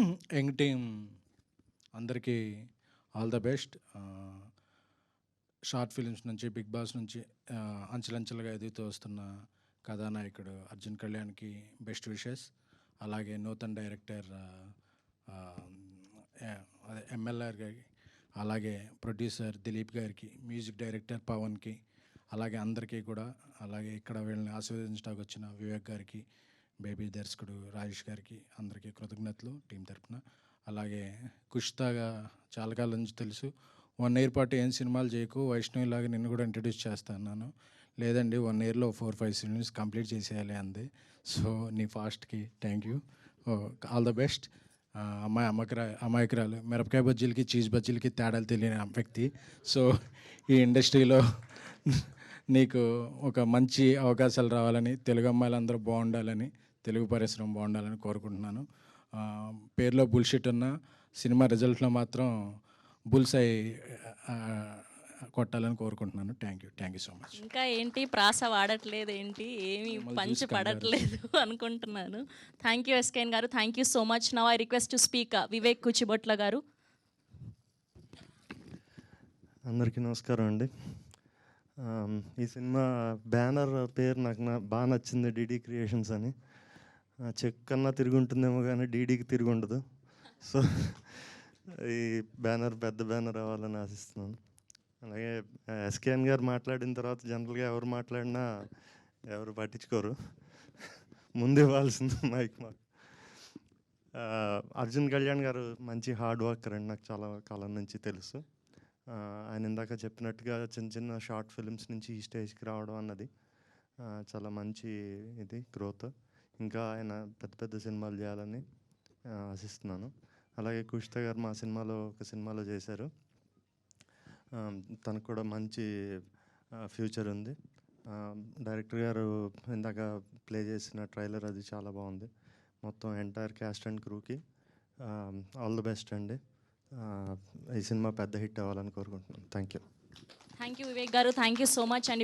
Young team అందరికీ all the best. Short films నుంచి Bigg Boss నుంచి అంచెలంచెలుగా ఎదుగుతూ వస్తున్న కథానాయకుడు అర్జున్ కళ్యాణ్కి బెస్ట్ విషెస్. అలాగే నూతన్ డైరెక్టర్ ఎమ్మెల్యే అదే గారికి అలాగే ప్రొడ్యూసర్ దిలీప్ గారికి మ్యూజిక్ డైరెక్టర్ పవన్కి అలాగే అందరికీ కూడా అలాగే ఇక్కడ వీళ్ళని ఆశీర్వదించడానికి వచ్చిన వివేక్ గారికి బేబీ దర్శకుడు రాజేష్ గారికి అందరికీ కృతజ్ఞతలు టీం తరపున. అలాగే కుష్తాగా చాలా కాలం నుంచి తెలుసు వన్ ఇయర్ పాటు ఏం సినిమాలు చేయకు వైష్ణవి లాగా నిన్ను కూడా ఇంట్రడ్యూస్ చేస్తాను లేదండి వన్ ఇయర్లో ఫోర్ ఫైవ్ సినిమాస్ కంప్లీట్ చేసేయాలి అంది. సో నీ ఫాస్ట్కి thank you all the best. అమ్మాయి అమ్మకరా అమాయకురాలు మిరపకాయ బజ్జీలకి చీజ్ బజ్జీలకి తేడాలు తెలియని వ్యక్తి. సో ఈ ఇండస్ట్రీలో నీకు ఒక మంచి అవకాశాలు రావాలని తెలుగు అమ్మాయిలందరూ బాగుండాలని తెలుగు పరిశ్రమ బాగుండాలని కోరుకుంటున్నాను. పేరులో బుల్షిట్ ఉన్న సినిమా రిజల్ట్లో మాత్రం బుల్సై కొట్టాలని కోరుకుంటున్నాను. Thank you. Thank you so much. ఇంకా ఏంటి? ప్రాస వాడట్లేదు ఏంటి? ఏమి పంచి పడట్లేదు అనుకుంటున్నాను. థ్యాంక్ యూ ఎస్కేన్ గారు. Thank you so much. Now I request to speak Vivek Kuchibotla గారు. అందరికీ నమస్కారం అండి. ఈ సినిమా బ్యానర్ పేరు నాకు నా బాగా నచ్చింది డీడీ క్రియేషన్స్ అని. చెక్ కన్నా తిరిగి ఉంటుందేమో కానీ డీడీకి తిరిగి ఉండదు సో ఈ బ్యానర్ పెద్ద బ్యానర్ అవ్వాలని ఆశిస్తున్నాను. అలాగే ఎస్కేఎన్ గారు మాట్లాడిన తర్వాత జనరల్గా ఎవరు మాట్లాడినా ఎవరు పట్టించుకోరు. ముందు ఇవ్వాల్సింది మైక్ మాకు. అర్జున్ కళ్యాణ్ గారు మంచి హార్డ్ వర్కర్ అండి నాకు చాలా కాలం నుంచి తెలుసు. ఆయన ఇందాక చెప్పినట్టుగా చిన్న చిన్న షార్ట్ ఫిల్మ్స్ నుంచి ఈ స్టేజ్కి రావడం అన్నది చాలా మంచి ఇది గ్రోత్. ఇంకా ఆయన పెద్ద పెద్ద సినిమాలు చేయాలని ఆశిస్తున్నాను. అలాగే కుష్త గారు మా సినిమాలో ఒక సినిమాలో చేశారు. తనకు కూడా మంచి ఫ్యూచర్ ఉంది. డైరెక్టర్ గారు ఇందాక ప్లే చేసిన ట్రైలర్ అది చాలా బాగుంది. మొత్తం ఎంటైర్ క్యాస్ట్ అండ్ క్రూకి ఆల్ ది బెస్ట్ అండి. ఈ సినిమా పెద్ద హిట్ అవ్వాలని కోరుకుంటున్నాను. Thank you thank you Vivek గారు. థ్యాంక్ యూ సో మచ్ అండి.